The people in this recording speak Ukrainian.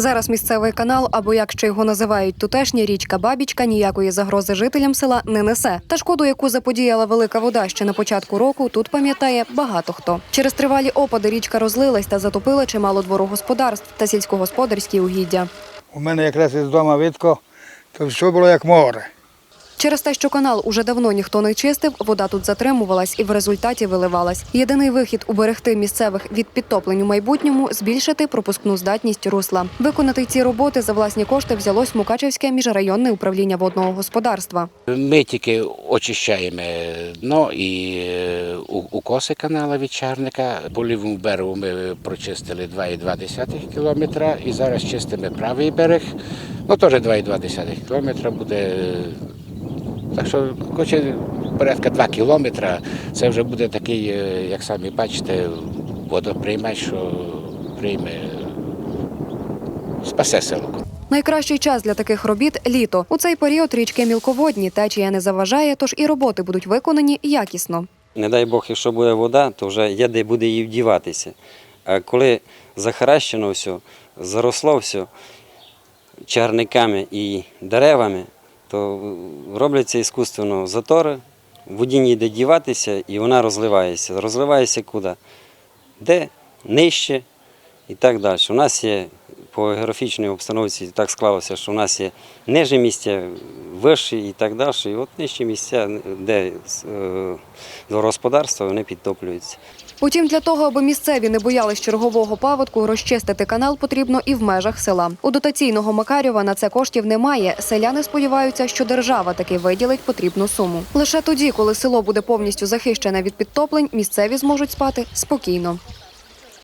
Зараз місцевий канал, або як ще його називають тутешня річка Бабічка, ніякої загрози жителям села не несе. Та шкоду, яку заподіяла велика вода ще на початку року, тут пам'ятає багато хто. Через тривалі опади річка розлилась та затопила чимало дворогосподарств та сільськогосподарські угіддя. У мене якраз із дому видко, то все було як море. Через те, що канал уже давно ніхто не чистив, вода тут затримувалась і в результаті виливалась. Єдиний вихід уберегти місцевих від підтоплень у майбутньому збільшити пропускну здатність русла. Виконати ці роботи за власні кошти взялось Мукачевське міжрайонне управління водного господарства. Ми тільки очищаємо дно і е, укоси канала від чарника. По лівому берегу ми прочистили 2,2 кілометра і зараз чистимо правий берег. Ну теж 2,2 кілометра буде. Так що хоче порядка 2 кілометра. Це вже буде такий, е, як самі бачите, водоприймач, що прийме, спасе село. Найкращий час для таких робіт літо. У цей період річки мілководні, течія не заважає, тож і роботи будуть виконані якісно. Не дай Бог, якщо буде вода, то вже є де буде її вдіватися. А коли захаращено все, заросло все чарниками і деревами, то робляться іскусственно затори, воді ніде діватися і вона розливається. Розливається куди? Де нижче і так далі. У нас є по географічній обстановці так склалося, що у нас є нижні місця, вищі і так далі. І от нижчі місця, де е, господарства, вони підтоплюються. Утім, для того, аби місцеві не боялись чергового паводку, розчистити канал потрібно і в межах села. У дотаційного Макарєва на це коштів немає. Селяни сподіваються, що держава таки виділить потрібну суму. Лише тоді, коли село буде повністю захищене від підтоплень, місцеві зможуть спати спокійно.